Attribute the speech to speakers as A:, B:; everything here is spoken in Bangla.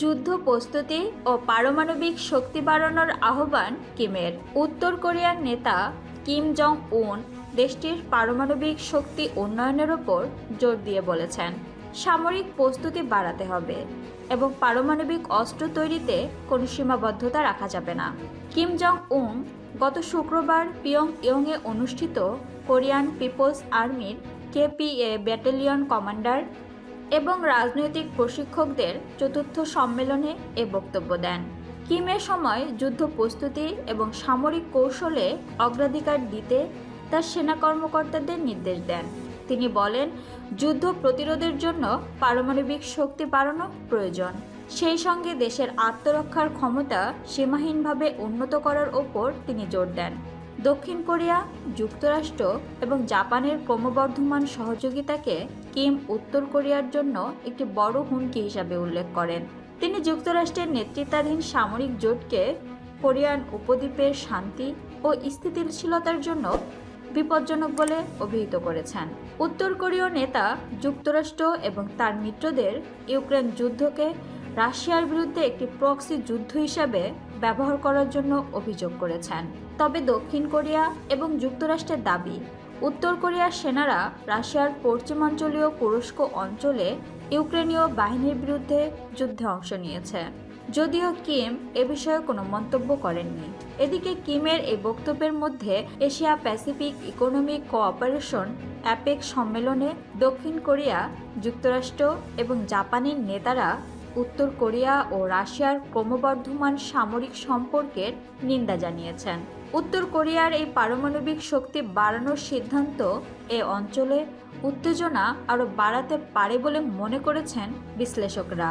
A: যুদ্ধ প্রস্তুতি ও পারমাণবিক শক্তি বাড়ানোর আহ্বান কিমের। উত্তর কোরিয়ার নেতা কিম জং উন দেশটির পারমাণবিক শক্তি উন্নয়নের ওপর জোর দিয়ে বলেছেন, সামরিক প্রস্তুতি বাড়াতে হবে এবং পারমাণবিক অস্ত্র তৈরিতে কোনো সীমাবদ্ধতা রাখা যাবে না। কিম জং উন গত শুক্রবার পিয়ং ইয়ংয়ে অনুষ্ঠিত কোরিয়ান পিপলস আর্মির কেপিএ ব্যাটালিয়ন কমান্ডার এবং রাজনৈতিক প্রশিক্ষকদের চতুর্থ সম্মেলনে এ বক্তব্য দেন। কিমের সময় যুদ্ধ প্রস্তুতি এবং সামরিক কৌশলে অগ্রাধিকার দিতে তার সেনা কর্মকর্তাদের নির্দেশ দেন। তিনি বলেন, যুদ্ধ প্রতিরোধের জন্য পারমাণবিক শক্তি বাড়ানো প্রয়োজন। সেই সঙ্গে দেশের আত্মরক্ষার ক্ষমতা সীমাহীনভাবে উন্নত করার ওপর তিনি জোর দেন। দক্ষিণ কোরিয়া, যুক্তরাষ্ট্র এবং জাপানের ক্রমবর্ধমান সহযোগিতাকে কিম উত্তর কোরিয়ার জন্য একটি বড় হুমকি হিসাবে উল্লেখ করেন। তিনি যুক্তরাষ্ট্রের নেতৃত্বাধীন সামরিক জোটকে কোরিয়ান উপদ্বীপের শান্তি ও স্থিতিশীলতার জন্য বিপজ্জনক বলে অভিহিত করেছেন। উত্তর কোরীয় নেতা, যুক্তরাষ্ট্র এবং তার মিত্রদের ইউক্রেন যুদ্ধকে রাশিয়ার বিরুদ্ধে একটি প্রক্সি যুদ্ধ হিসাবে ব্যবহার করার জন্য অভিযোগ করেছেন। তবে দক্ষিণ কোরিয়া এবং যুক্তরাষ্ট্রের দাবি, উত্তর কোরিয়ার সেনারা রাশিয়ার পশ্চিমাঞ্চলীয় তুরস্ক অঞ্চলে ইউক্রেনীয় বাহিনীর বিরুদ্ধে যুদ্ধে অংশ নিয়েছে। যদিও কিম এ বিষয়ে কোনো মন্তব্য করেননি। এদিকে কিমের এই বক্তব্যের মধ্যে Asia Pacific Economic Cooperation APEC সম্মেলনে দক্ষিণ কোরিয়া, যুক্তরাষ্ট্র এবং জাপানের নেতারা উত্তর কোরিয়া ও রাশিয়ার ক্রমবর্ধমান সামরিক সম্পর্কের নিন্দা জানিয়েছেন। উত্তর কোরিয়ার এই পারমাণবিক শক্তি বাড়ানোর সিদ্ধান্ত এ অঞ্চলে উত্তেজনা আরও বাড়াতে পারে বলে মনে করেছেন বিশ্লেষকরা।